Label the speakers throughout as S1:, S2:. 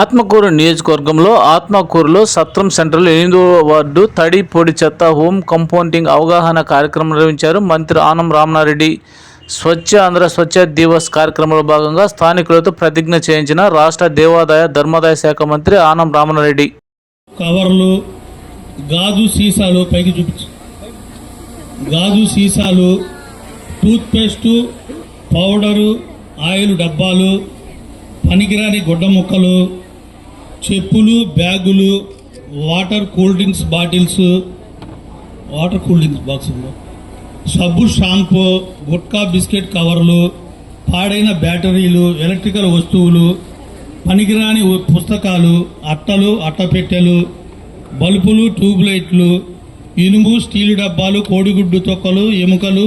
S1: ఆత్మకూరు నియోజకవర్గంలో ఆత్మకూరులో సత్రం సెంటర్లో ఎనిమిదో వార్డు తడి పొడి చెత్త హోమ్ కంపౌండింగ్ అవగాహన కార్యక్రమం నిర్వహించారు మంత్రి ఆనం రామనారెడ్డి. స్వచ్ఛ ఆంధ్ర స్వచ్ఛ దివస్ కార్యక్రమంలో భాగంగా స్థానికులతో ప్రతిజ్ఞ చేయించిన రాష్ట్ర దేవాదాయ ధర్మాదాయ శాఖ మంత్రి ఆనం రామనారెడ్డి.
S2: కవర్లు గాజు సీసాలు పైకి చూపించు. గాజు సీసాలు టూత్పేస్టు పౌడరు ఆయిల్ డబ్బాలు పనికిరాని గుడ్డ ముక్కలు చెప్పులు బ్యాగులు water cool drinks bottles water cool drinks బాక్సులు సబ్బు షాంపూ గుట్కా బిస్కెట్ కవర్లు పాడైన బ్యాటరీలు ఎలక్ట్రికల్ వస్తువులు పనికిరాని పుస్తకాలు అట్టలు అట్టపెట్టెలు బల్బులు ట్యూబ్లైట్లు ఇనుము స్టీలు డబ్బాలు కోడిగుడ్డు తొక్కలు ఎముకలు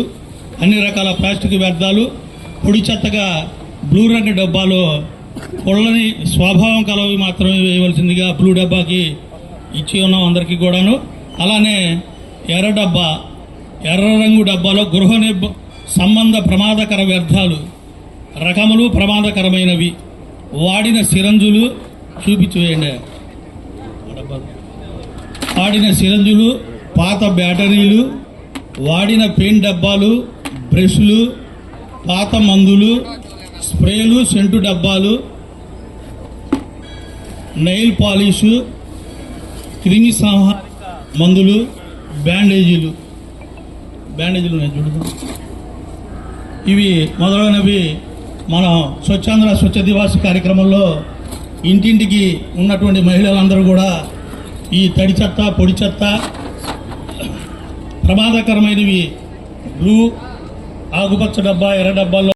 S2: అన్ని రకాల ప్లాస్టిక్ వ్యర్థాలు పొడి చెత్తగా బ్లూ రంగు డబ్బాలో పొల్లని స్వభావం కలవి మాత్రమే వేయవలసిందిగా బ్లూ డబ్బాకి ఇచ్చి ఉన్నాం అందరికీ కూడాను. అలానే ఎర్ర డబ్బా ఎర్ర రంగు డబ్బాలో గృహ సంబంధ ప్రమాదకర వ్యర్థాలు రకములు ప్రమాదకరమైనవి. వాడిన సిరంజులు చూపించివేయండి వాడిన సిరంజులు పాత బ్యాటరీలు వాడిన పెయిన్ డబ్బాలు బ్రష్లు పాత మందులు స్ప్రేలు సెంటు డబ్బాలు నెయిల్ పాలిషు క్రిమి సంహార మందులు బ్యాండేజీలు. బ్యాండేజీలు ఉన్నాయి చూడదు ఇవి మొదలైనవి మనం స్వచ్ఛాంధ్ర స్వచ్ఛ దివాస్ కార్యక్రమంలో ఇంటింటికి ఉన్నటువంటి మహిళలందరూ కూడా ఈ తడి చెత్త పొడి చెత్త ప్రమాదకరమైనవి బ్లూ ఆకుపచ్చ డబ్బా ఎర్ర డబ్బాల్లో